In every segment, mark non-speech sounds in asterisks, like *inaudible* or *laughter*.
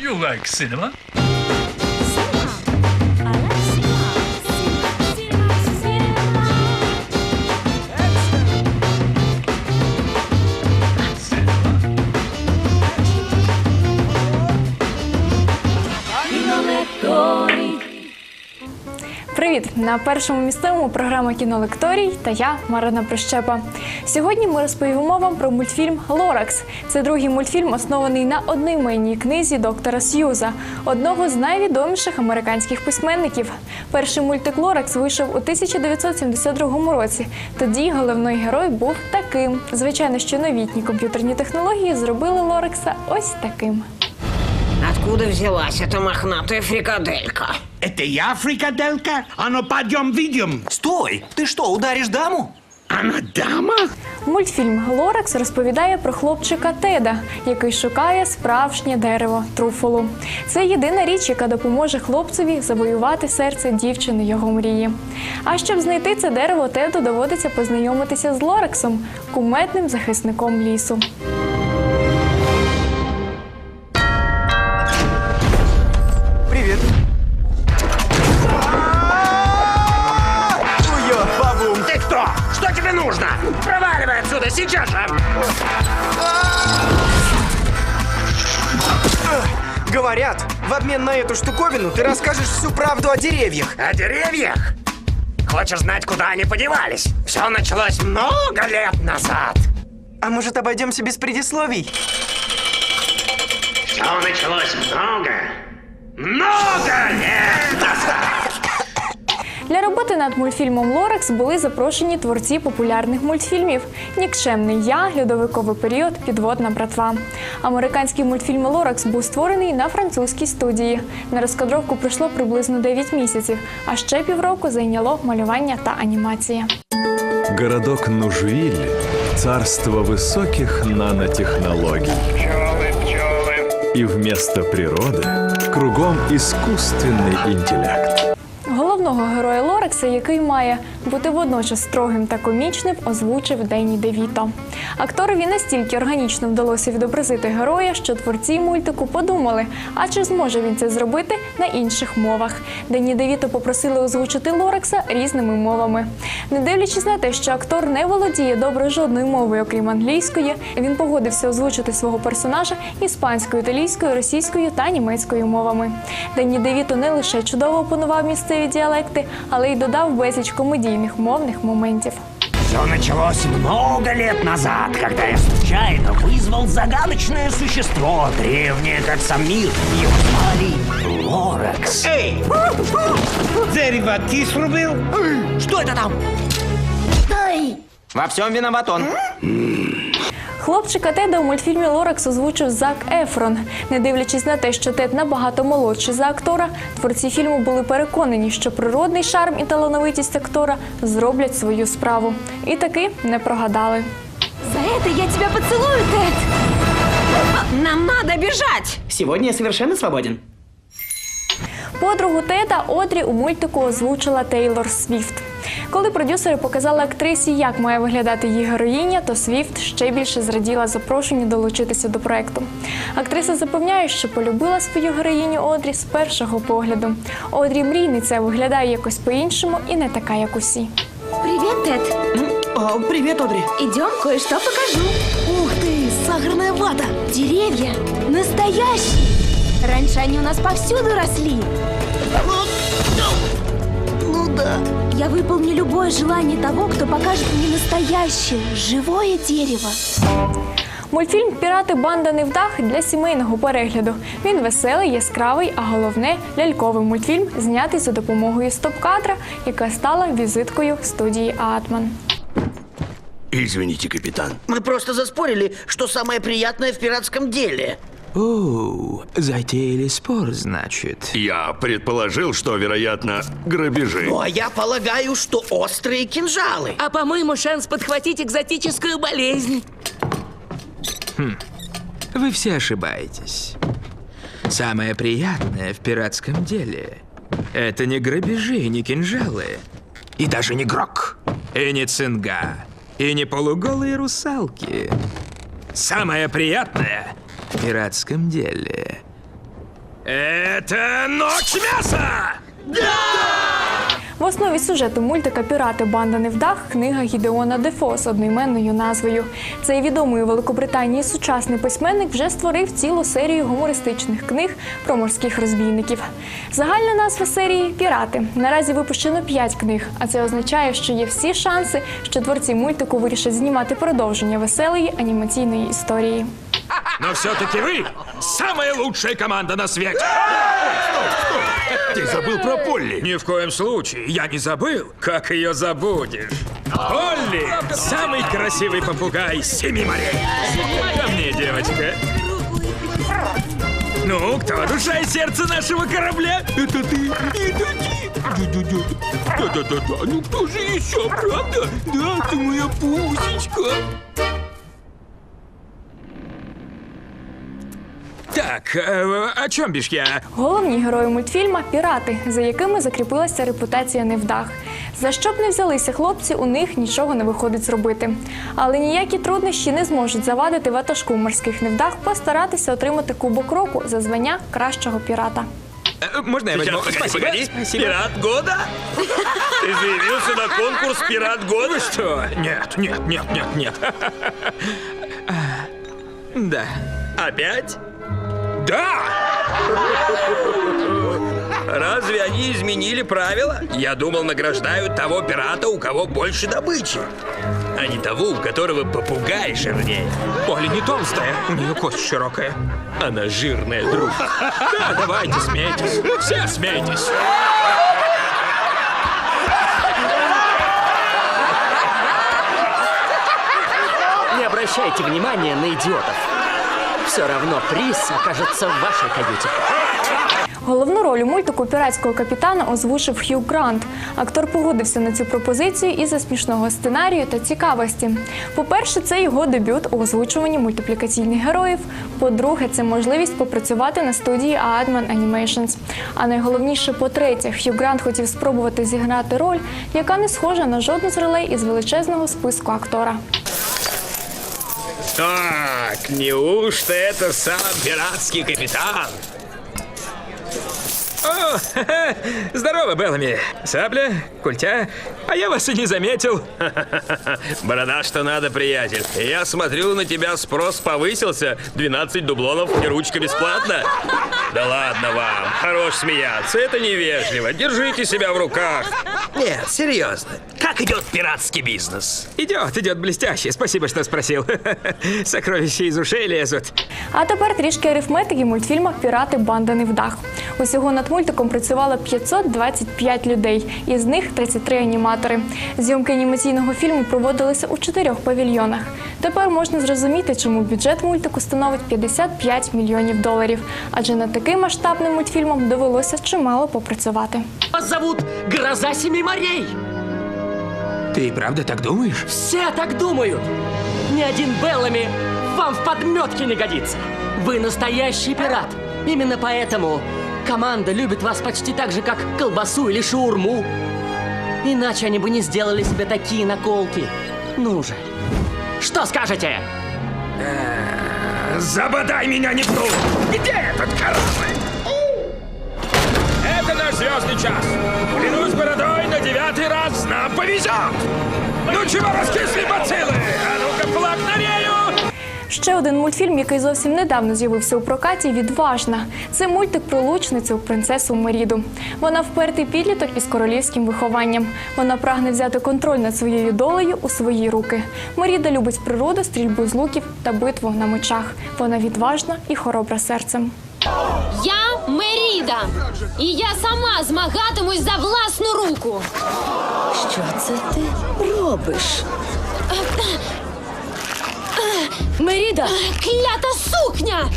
You like cinema? Привіт! На першому місцевому програма кінолекторій та я Марина Прищепа. Сьогодні ми розповімо вам про мультфільм Лоракс. Це другий мультфільм, оснований на одноіменній книзі доктора Сьюза, одного з найвідоміших американських письменників. Перший мультик Лоракс вийшов у 1972 році. Тоді головний герой був таким. Звичайно, що новітні комп'ютерні технології зробили Лоракса ось таким Откуда взялась эта мохнатая фрикаделька? Это я, фрикаделька? А ну, пойдем видим. Стой! Ты что, ударишь даму? Она дама? Мультфільм Лоракс розповідає про хлопчика Теда, який шукає справжнє дерево труфолу. Це єдина річ, яка допоможе хлопцеві завоювати серце дівчини його мрії. А щоб знайти це дерево, Теду доводиться познайомитися з Лораксом, куметним захисником лісу. Говорят, в обмен на эту штуковину ты расскажешь всю правду о деревьях. О деревьях? Хочешь знать, куда они подевались? Все началось много лет назад. А может, обойдемся без предисловий? Все началось много, много лет назад. Для роботи над мультфільмом Лоракс були запрошені творці популярних мультфільмів: Нікчемний я, льодовиковий період, підводна братва. Американський мультфільм Лоракс був створений на французькій студії. На розкадровку пройшло приблизно 9 місяців, а ще півроку зайняло малювання та анімація. Городок Нужвиль – царство высоких нанотехнологий. Пчелы, пчелы. И вместо природы кругом искусственный интеллект. Головного який має бути водночас строгим та комічним, озвучив Денні Девіто. Акторові настільки органічно вдалося відобразити героя, що творці мультику подумали, а чи зможе він це зробити на інших мовах. Денні Девіто попросили озвучити Лоракса різними мовами. Не дивлячись на те, що актор не володіє добре жодною мовою, окрім англійської, він погодився озвучити свого персонажа іспанською, італійською, російською та німецькою мовами. Денні Девіто не лише чудово опанував місцеві діалекти, але й додав безліч комедійних мовних моментів. Все началось много лет назад, когда я случайно вызвал загадочное существо, древнее как сам мир. Его звали Лоракс. Ей! Дерево ти срубил? Что это там? Во всем виноват он. Хлопчика Теда у мультфільмі Лоракс озвучив Зак Ефрон. Не дивлячись на те, що Тед набагато молодший за актора, творці фільму були переконані, що природний шарм і талановитість актора зроблять свою справу. І таки не прогадали. За это я тебя поцелую, Тед! Нам надо бежать! Сегодня я совершенно свободен. Подругу Теда Одрі у мультику озвучила Тейлор Свіфт. Коли продюсери показали актрисі, як має виглядати її героїня, то Свіфт ще більше зраділа запрошенню долучитися до проекту. Актриса запевняє, що полюбила свою героїню Одрі з першого погляду. Одрі мрійниця виглядає якось по-іншому і не така, як усі. Привет, Тед. О, привет, Одри. Идем, кое-что покажу. Ух ты, сахарная вата. Деревья. Настоящие. Раньше они у нас повсюду росли. Я выполню любое желание того, кто покажет мне настоящее, живое дерево. Мультфільм Пірати банда невдах для сімейного перегляду. Він веселий, яскравий, а головне ляльковий мультфільм, знятий за допомогою стоп-кадра, яка стала візиткою студії Атман. Извините, капитан. Мы просто заспорили, что самое приятное в пиратском деле. О, затеяли спор, значит. Я предположил, что, вероятно, грабежи. Ну а я полагаю, что острые кинжалы. А по-моему, шанс подхватить экзотическую болезнь. Вы все ошибаетесь. Самое приятное в пиратском деле — это не грабежи, не кинжалы, и даже не грок, и не цинга, и не полуголые русалки. Самое приятное пиратском деле Это ночь мяса! В основі сюжету мультика Пірати Банда Невдах книга Гідеона Дефо з одноіменною назвою. Цей відомий у Великобританії сучасний письменник вже створив цілу серію гумористичних книг про морських розбійників. Загальна назва серії Пірати. Наразі випущено 5 книг, а це означає, що є всі шанси, що творці мультику вирішать знімати продовження веселої анімаційної історії. Но все-таки вы самая лучшая команда на свете! Ты забыл про Полли. Ни в коем случае, я не забыл, как ее забудешь. Полли – самый красивый попугай семи морей. Ко мне, девочка. Ну, кто душа и сердце нашего корабля? Это ты, это ты. Да-да-да. Да-да-да. Ну кто же еще, правда? Да, ты моя пусечка. Так, э, о чем бишь я? Головні герої мультфільма пірати, за якими закріпилася репутація невдах. За що б не взялися хлопці, у них нічого не виходить зробити. Але ніякі труднощі не зможуть завадити ватажку морських невдах постаратися отримати кубок року за звання кращого пірата. Э, Можно я возьму? Спасибо. Спасибо. Пират года? Ты заявился на конкурс Пират года? Вы что? Нет, нет, нет, нет, нет. А, Да. Опять? Да! Разве они изменили правила? Я думал, награждают того пирата, у кого больше добычи. А не того, у которого попугай жирнее. Оля не толстая, у нее кость широкая. Она жирная, друг. Да, давайте, смейтесь. Все смейтесь. Не обращайте внимания на идиотов. Все равно приз окажется в вашей каюте. Головну роль у мультику піратського капітана озвучив Хью Грант. Актор погодився на цю пропозицію із-за смішного сценарію та цікавості. По-перше, це його дебют у озвучуванні мультиплікаційних героїв. По-друге, це можливість попрацювати на студії Aardman Animations. А найголовніше, по-третє, Хью Грант хотів спробувати зіграти роль, яка не схожа на жодну з ролей із величезного списку актора. Так, неужто это сам пиратский капитан? О, здорово, *laughs* Беллами. Сабля, культя. А я вас и не заметил. *laughs* Борода, что надо, приятель. Я смотрю, на тебя спрос повысился. 12 дублонов и ручка бесплатно. Да ладно вам, хорош смеяться, это невежливо. Держите себя в руках. Нет, серьезно. Как идет пиратский бизнес? Идет, идет блестяще. Спасибо, что спросил. *laughs* Сокровища из ушей лезут. А тепер трішки арифметики в мультфільмах Пірати Банда Невдах. Усього над мультиком працювало 525 людей, із них 33 аніматори. Зйомки анімаційного фільму проводилися у чотирьох павільйонах. Тепер можна зрозуміти, чому бюджет мультику становить 55 мільйонів доларів. Адже над таким масштабним мультфільмом довелося чимало попрацювати. Вас зовут Гроза Семи морей. Ты и правда так думаешь? Все так думают. Ни один Беллами вам в подметке не годится. Вы настоящий пират. Именно поэтому команда любит вас почти так же, как колбасу или шаурму. Иначе они бы не сделали себе такие наколки. Ну же. Что скажете? Забодай меня не пну! Где этот корабль? Это наш звездный час. Клянусь бородой, на девятый раз нам повезет. Ну чего раскисли бациллы? А ну-ка, флаг на рею! Ще один мультфільм, який зовсім недавно з'явився у прокаті, відважна. Це мультик про лучницю принцесу Меріду. Вона впертий підліток із королівським вихованням. Вона прагне взяти контроль над своєю долею у свої руки. Меріда любить природу, стрільбу з луків та битву на мечах. Вона відважна і хоробра серцем. Я Меріда. І я сама змагатимусь за власну руку. Що це ти робиш? Меріда! Клята сукня!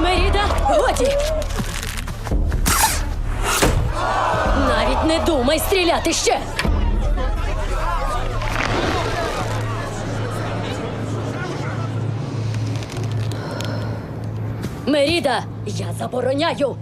Меріда, годі! Навіть не думай стріляти ще! Меріда, я забороняю!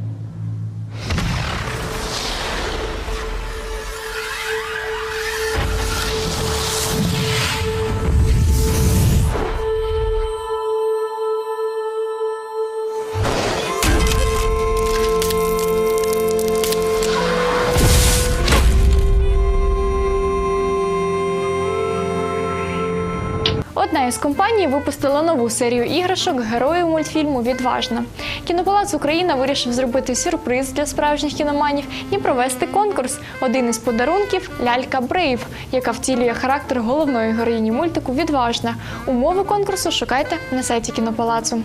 Із компаній випустила нову серію іграшок героїв мультфільму Відважна. Кінопалац Україна вирішив зробити сюрприз для справжніх кіноманів і провести конкурс. Один із подарунків лялька Брейв, яка втілює характер головної героїні мультику Відважна. Умови конкурсу шукайте на сайті кінопалацу.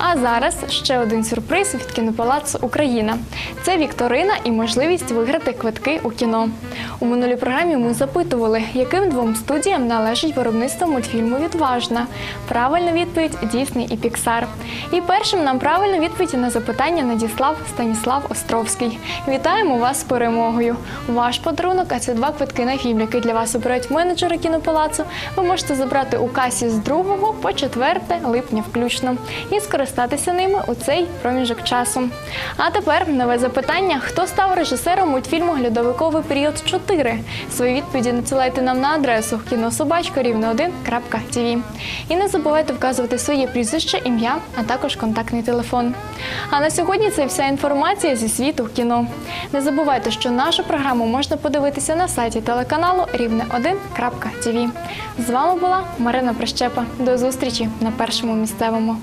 А зараз ще один сюрприз від кінопалацу Україна. Це вікторина і можливість виграти квитки у кіно. У минулій програмі ми запитували, яким двом студіям належить виробництво мультфільму Відважна. Правильна відповідь Дісней і Піксар. І першим нам правильну відповідь на запитання надіслав Станіслав Островський. Вітаємо вас з перемогою! Ваш подарунок, а це два квитки на фільм, який для вас обирають менеджери кінопалацу. Ви можете забрати у касі з 2 по 4 липня включно і скористатися ними у цей проміжок часу. А тепер нове запитання: хто став режисером мультфільму Глядовиковий період 4? Свої відповіді надсилайте нам на адресу кінособачка рівно 1.tv. І не забувайте вказувати своє прізвище, ім'я, а також контактний телефон. А на сьогодні це вся інформація зі світу кіно. Не забувайте, що нашу програму можна подивитися на сайті телеканалу рівне 1.tv. З вами була Марина Прищепа. До зустрічі на першому місцевому.